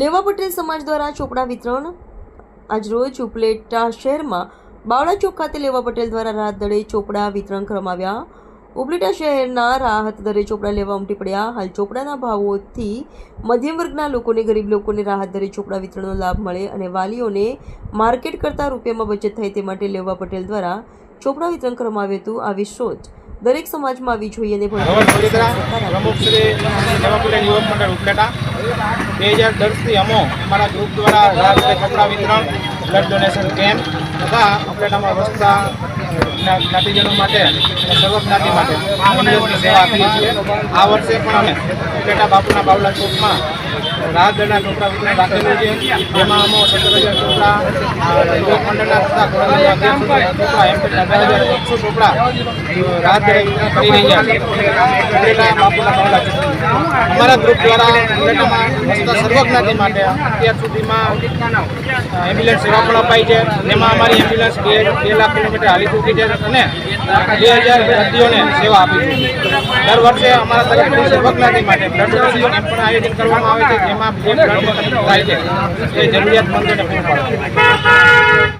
લેવા પટેલ સમાજ દ્વારા ચોપડા વિતરણ? આજરોજ ઉપલેટા શહેરમાં બાવળા ચોક ખાતે લેવા પટેલ દ્વારા રાહત દળે ચોપડા વિતરણ કરવામાં આવ્યા. ઉપલેટા શહેરના રાહત દરે ચોપડા લેવા ઉમટી પડ્યા. હાલ ચોપડાના ભાવોથી મધ્યમ વર્ગના લોકોને ગરીબ લોકોને રાહત દરે ચોપડા વિતરણનો લાભ મળે અને વાલીઓને માર્કેટ કરતાં રૂપિયામાં બચત થાય તે માટે લેવા પટેલ દ્વારા ચોપડા વિતરણ કરવામાં આવ્યું હતું. આવી સોચ દરેક સમાજમાં આવી જોઈએ અને ધવલ બે હજાર દસથી અમો અમારા ગ્રુપ દ્વારા રાત્રે કપડાં વિતરણ બ્લડ ડોનેશન કેમ્પ તથા ઉપલેટામાં વસતા જ્ઞાતિજનો માટે અને સર્વ જ્ઞાતિ માટે સેવા આપીએ છીએ. આ વર્ષે પણ અમે ઉપલેટા બાપુના બાવલા ચોકમાં રાહત ટોકરા વિતરણ રાખેલું છે. જેમાં અમો સત્તર હજાર અ, યુવક મંડળના તથા કોરોના ચોપડા એમ કરીને અઢાર હજાર એકસો ટોકરા રાહત વિતરણ કરી રહ્યા છે. બાપુના બાવલા ચોક અમારા ગ્રુપ દ્વારા ઉપલેટામાં વસતા સર્વ જ્ઞાતિ માટે અત્યાર સુધીમાં એમ્બ્યુલન્સ સેવા પણ અપાઈ છે. એમાં અમારી એમ્બ્યુલન્સ બે બે લાખ કિલોમીટર હાલી ચૂકી છે અને બે હજાર દર્દીઓને સેવા આપી છે. દર વર્ષે અમારા તરફથી સર્વ નથી માટે બ્લડ ડોનેશન કેમ્પ પણ આયોજન કરવામાં આવે છે. જેમાં જે બ્લડ થાય છે. એ જરૂરિયાતમંદોને પૂરું પાડે